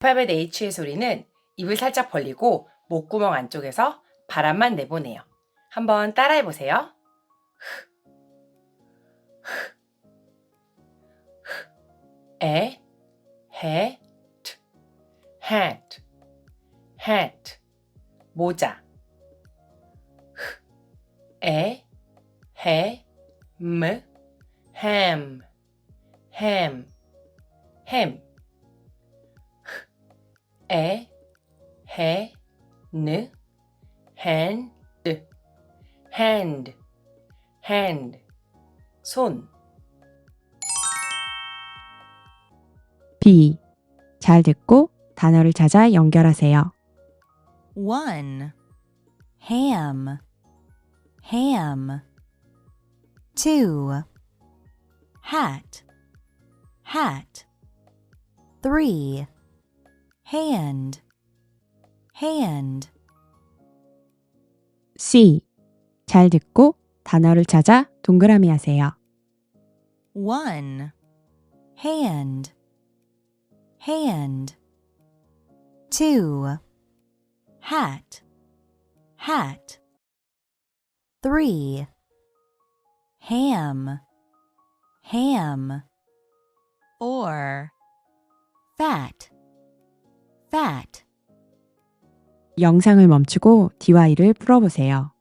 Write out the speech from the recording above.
알파벳 H의 소리는 입을 살짝 벌리고 목구멍 안쪽에서 바람만 내보내요. 한번 따라해 보세요. 에, 해, 트, hat, hat, 모자. 에, 해, м, ham, ham, ham. 해, 느, hand, hand, hand, 손. B. 잘 듣고 단어를 찾아 연결하세요. 1. Ham, ham. 2. Hat, hat. 3. Hand, hand. C. 잘 듣고 단어를 찾아 동그라미 하세요. 1. Hand, hand. 2. Hat, hat. 3. Ham, ham. 4. Fat, fat. 영상을 멈추고 DY를 풀어보세요.